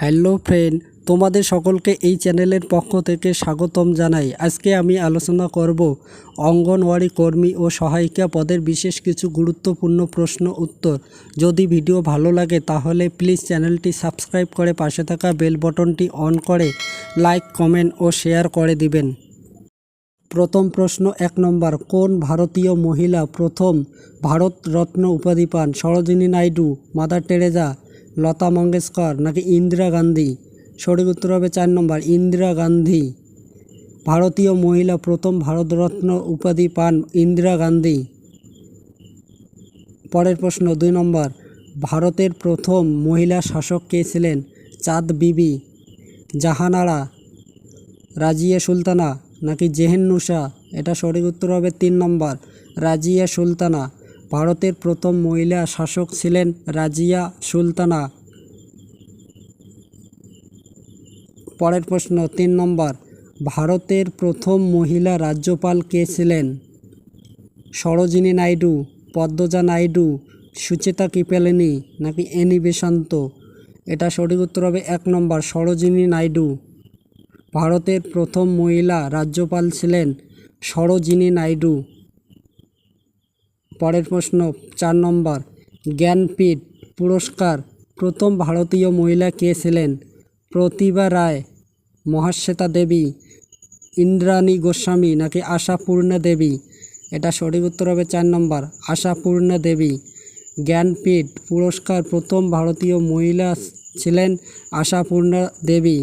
Hello friend, তোমাদের সকলকে এই চ্যানেলের পক্ষ থেকে স্বাগতম জানাই। আজকে আমি আলোচনা করব অঙ্গনওয়াড়ি কর্মী ও সহায়িকা পদের বিশেষ কিছু গুরুত্বপূর্ণ প্রশ্ন উত্তর। যদি ভিডিও ভালো লাগে, তাহলে প্লিজ চ্যানেলটি সাবস্ক্রাইব করে পাশে থাকা বেল বটনটি অন করে লাইক, কমেন্ট ও শেয়ার করে দিবেন। প্রথম প্রশ্ন এক নম্বর, কোন ভারতীয় মহিলা প্রথম ভারত রত্ন উপাধি পান সরোজিনী নাইডু, মাদার টেরেজা লতা মঙ্গেশকর নাকি ইন্দিরা গান্ধী? সঠিক উত্তর হবে চার নম্বর, ইন্দিরা গান্ধী। ভারতীয় মহিলা প্রথম ভারতরত্ন উপাধি পান ইন্দিরা গান্ধী। পরের প্রশ্ন, দুই নম্বর, ভারতের প্রথম মহিলা শাসক কে ছিলেন? চাঁদ বিবি, জাহানারা, রাজিয়া সুলতানা নাকি জেহেন জেহেন্নুসা এটা সঠিক উত্তর হবে তিন নম্বর, রাজিয়া সুলতানা। ভারতের প্রথম মহিলা শাসক ছিলেন রাজিয়া সুলতানা। পরের প্রশ্ন, তিন নম্বর, ভারতের প্রথম মহিলা রাজ্যপাল কে ছিলেন? সরোজিনী নাইডু, পদ্মজা নাইডু, সুচেতা কিপেলেনি নাকি এনি বেসান্ত এটা সঠিক উত্তর হবে এক নম্বর, সরোজিনী নাইডু। ভারতের প্রথম মহিলা রাজ্যপাল ছিলেন সরোজিনী নাইডু। পরের প্রশ্ন, চার নম্বর। জ্ঞানপীঠ পুরস্কার, প্রথম ভারতীয় মহিলা কে ছিলেন? প্রতিভা রায়, মহাশ্বেতা দেবী, ইন্দ্রাণী গোস্বামী নাকি আশাপূর্ণা দেবী? এটা সঠিক উত্তর হবে চার নম্বর, আশাপূর্ণা দেবী। জ্ঞানপীঠ পুরস্কার, প্রথম ভারতীয় মহিলা ছিলেন আশাপূর্ণা দেবী।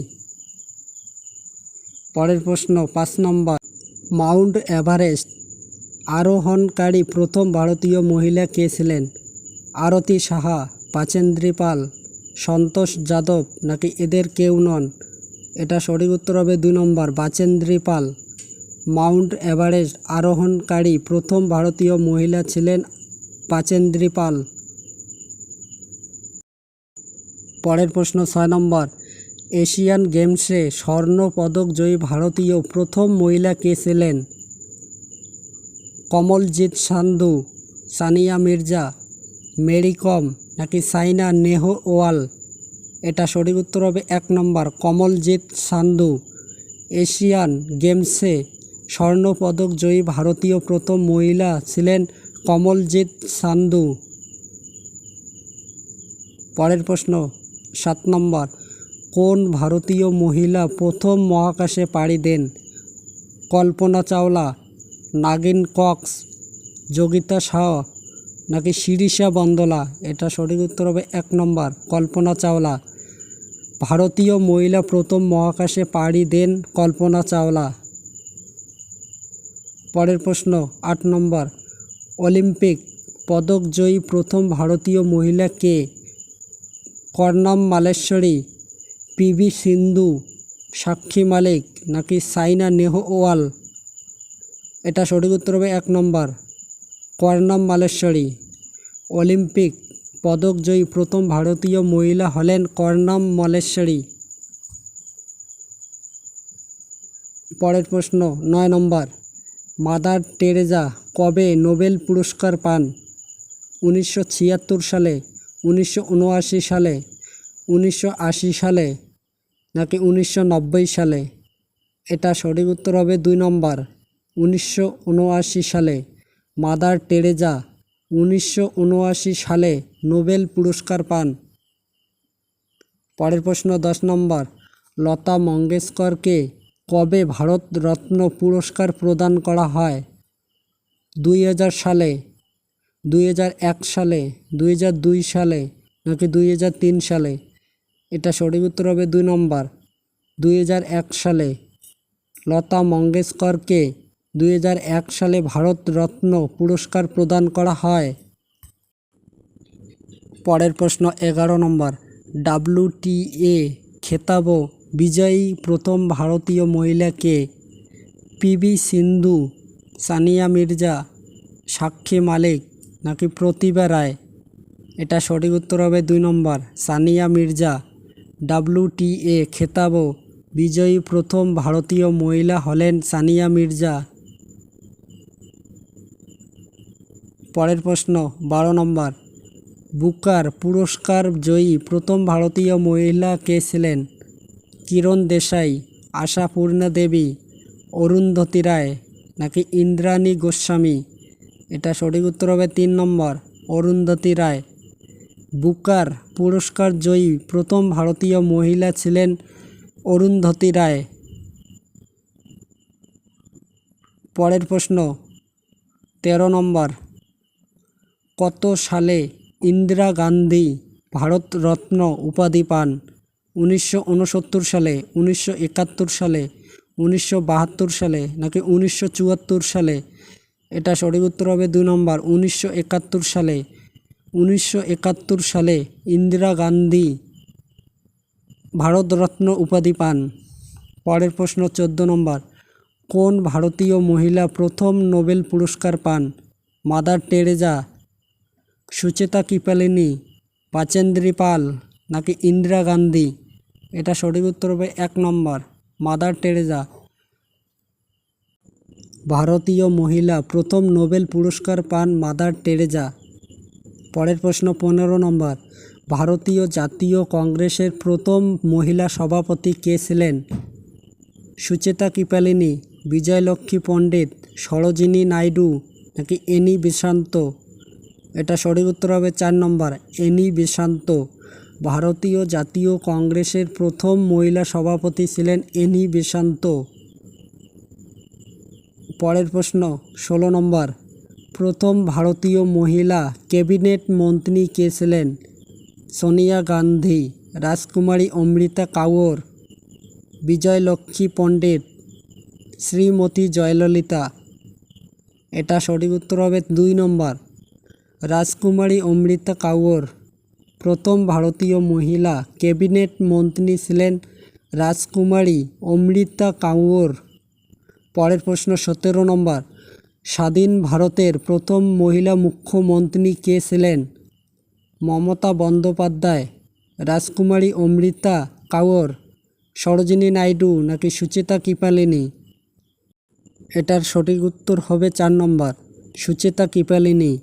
পরের প্রশ্ন, পাঁচ নম্বর, মাউন্ট এভারেস্ট আরোহণকারী প্রথম ভারতীয় মহিলা কে ছিলেন? আরতি সাহা, পাচেন্দ্রী পাল, সন্তোষ যাদব নাকি এদের কেউ নন? এটা সঠিক উত্তর হবে দুই নম্বর বাচেন্দ্রী পাল। মাউন্ট এভারেস্ট আরোহণকারী প্রথম ভারতীয় মহিলা ছিলেন পাচেন্দ্রী পাল। পরের প্রশ্ন ছয় নম্বর, এশিয়ান গেমসে স্বর্ণ পদক জয়ী ভারতীয় প্রথম মহিলা কে ছিলেন? কমলজিৎ সান্ধু, সানিয়া মির্জা, মেরি কম নাকি সাইনা নেহওয়াল? এটা সঠিক উত্তর হবে এক নম্বর, কমলজিৎ সান্ধু, এশিয়ান গেমসে স্বর্ণ পদক জয়ী ভারতীয় প্রথম মহিলা ছিলেন কমলজিৎ সান্ধু। পরের প্রশ্ন, সাত নম্বর, কোন ভারতীয় মহিলা প্রথম মহাকাশে পাড়ি দেন? কল্পনা চাওলা নাগিন কক্স, যোগিতা শাহ নাকি শিরিষা বন্দলা? এটা সঠিক উত্তর হবে এক নম্বর, কল্পনা চাওলা। ভারতীয় মহিলা প্রথম মহাকাশে পাড়ি দেন কল্পনা চাওলা। পরের প্রশ্ন, আট নম্বর, অলিম্পিক পদকজয়ী প্রথম ভারতীয় মহিলা কে? কর্ণম মালেশ্বরী পিভি সিন্ধু, সাক্ষী মালিক নাকি সাইনা নেহওয়াল? এটা সঠিক উত্তর হবে এক নম্বর। কর্ণম মালেশ্বরী। অলিম্পিক পদকজয়ী প্রথম ভারতীয় মহিলা হলেন কর্ণম মালেশ্বরী। পরের প্রশ্ন, নয় নম্বর। মাদার টেরেজা কবে নোবেল পুরস্কার পান? উনিশশো ছিয়াত্তর সালে, উনিশশো উনআশি সালে, উনিশশো আশি সালে, নাকি উনিশশো নব্বই সালে? এটা সঠিক উত্তর হবে দুই নম্বর। উনিশশো উনআশি সালে মাদার টেরেজা উনিশশো উনআশি সালে নোবেল পুরস্কার পান। পরের প্রশ্ন দশ নম্বর, লতা মঙ্গেশকরকে কবে ভারত রত্ন পুরস্কার প্রদান করা হয়? দুই হাজার সালে, দুই হাজার এক সালে, দুই হাজার দুই সালে নাকি দুই হাজার তিন সালে? এটা সঠিক উত্তর হবে দুই নম্বর, দুই হাজার এক সালে। লতা মঙ্গেশকরকে দুই হাজার এক সালে ভারত রত্ন পুরস্কার প্রদান করা হয়। পরের প্রশ্ন, এগারো নম্বর। ডাব্লুটিএ খেতাব বিজয়ী প্রথম ভারতীয় মহিলা কে পিভি সিন্ধু, সানিয়া মির্জা, সাক্ষী মালিক নাকি প্রতিভা রায়? এটা সঠিক উত্তর হবে দুই নম্বর, সানিয়া মির্জা। ডাব্লুটিএ খেতাব বিজয়ী প্রথম ভারতীয় মহিলা হলেন সানিয়া মির্জা। পরের প্রশ্ন, বারো নম্বর। বুকার পুরস্কার জয়ী প্রথম ভারতীয় মহিলা কে ছিলেন? কিরণ দেশাই, আশাপূর্ণা দেবী, অরুন্ধতী রায় নাকি ইন্দ্রাণী গোস্বামী? এটা সঠিক উত্তর হবে তিন নম্বর, অরুন্ধতী রায়। বুকার পুরস্কার জয়ী প্রথম ভারতীয় মহিলা ছিলেন অরুন্ধতী রায়। পরের প্রশ্ন, তেরো নম্বর কত সালে ইন্দিরা গান্ধী ভারতরত্ন উপাধি পান? উনিশশো উনসত্তর সালে, উনিশশো একাত্তর সালে, উনিশশো বাহাত্তর সালে নাকি উনিশশো চুয়াত্তর সালে? এটা সঠিক উত্তর হবে দুই নম্বর। উনিশশো একাত্তর সালে, উনিশশো একাত্তর সালে ইন্দিরা গান্ধী ভারতরত্ন উপাধি পান? পরের প্রশ্ন চোদ্দ নম্বর। কোন ভারতীয় মহিলা প্রথম নোবেল পুরস্কার পান? মাদার টেরেজা সুচেতা কিপালিনী পাচেন্দ্রী পাল নাকি ইন্দিরা গান্ধী? এটা সঠিক উত্তর হবে এক নম্বর, মাদার টেরেজা ভারতীয় মহিলা প্রথম নোবেল পুরস্কার পান মাদার টেরেজা পরের প্রশ্ন পনেরো নম্বর, ভারতীয় জাতীয় কংগ্রেসের প্রথম মহিলা সভাপতি কে ছিলেন? সুচেতা কিপালিনী বিজয়লক্ষ্মী পণ্ডিত, সরোজিনী নাইডু নাকি এনি বেসান্ত এটা সঠিক উত্তর হবে চার নম্বর। এনি বেসান্ত ভারতীয় জাতীয় কংগ্রেসের প্রথম মহিলা সভাপতি ছিলেন এনি বেসান্ত পরের প্রশ্ন, ষোলো নম্বর, প্রথম ভারতীয় মহিলা ক্যাবিনেট মন্ত্রী কে ছিলেন? সোনিয়া গান্ধী, রাজকুমারী অমৃতা কাউর বিজয়লক্ষ্মী পণ্ডিত, শ্রীমতী জয়ললিতা। এটা সঠিক উত্তর হবে দুই নম্বর। রাজকুমারী অমৃতা কাউর প্রথম ভারতীয় মহিলা ক্যাবিনেট মন্ত্রী ছিলেন রাজকুমারী অমৃতা কাউর। পরের প্রশ্ন, সতেরো নম্বর। স্বাধীন ভারতের প্রথম মহিলা মুখ্যমন্ত্রী কে ছিলেন? মমতা বন্দ্যোপাধ্যায়, রাজকুমারী অমৃতা কাউর, সরোজিনী নাইডু নাকি সুচেতা কৃপালিনী? এটার সঠিক উত্তর হবে চার নম্বর, সুচেতা কিপালিনী।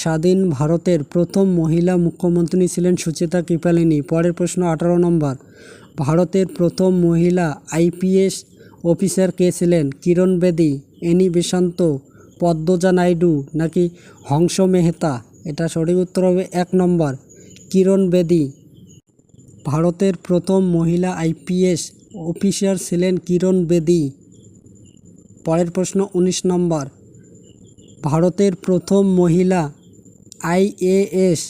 স্বাধীন ভারতের প্রথম মহিলা মুখ্যমন্ত্রী ছিলেন সুচেতা কৃপালিনী। পরের প্রশ্ন, আঠারো নম্বর। ভারতের প্রথম মহিলা আইপিএস অফিসার কে ছিলেন? কিরণ বেদী, এনি বেসান্ত পদ্মজা নাইডু নাকি হংস মেহতা? এটা সঠিক উত্তর হবে এক নম্বর, কিরণ বেদী। ভারতের প্রথম মহিলা আইপিএস অফিসার ছিলেন কিরণ বেদী। পরের প্রশ্ন ১৯ নম্বর। ভারতের প্রথম মহিলা আইএএস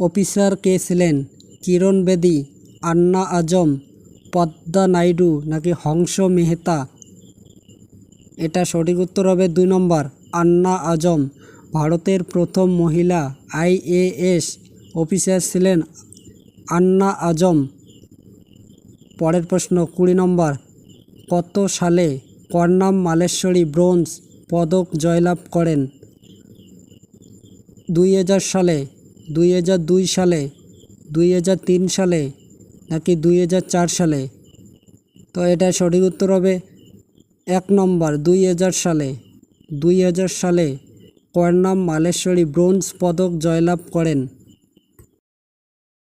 অফিসার কে ছিলেন কিরণ বেদী, আন্না আজম, পদ্মা নাইডু নাকি হংস মেহতা? এটা সঠিক উত্তর হবে দুই নম্বর, আন্না আজম। ভারতের প্রথম মহিলা আইএএস অফিসার ছিলেন আন্না আজম। পরের প্রশ্ন, কুড়ি নম্বর, কত সালে কর্ণাম মালেশ্বরী ব্রোঞ্জ পদক জয়লাভ করেন? দুই হাজার সালে, দুই দুই সালে, দুই তিন সালে নাকি দুই হাজার চার সালে? তো এটা সঠিক উত্তর হবে এক নম্বর, দুই হাজার সালে। দুই হাজার সালে কর্ণাম মালেশ্বরী ব্রোঞ্জ পদক জয়লাভ করেন।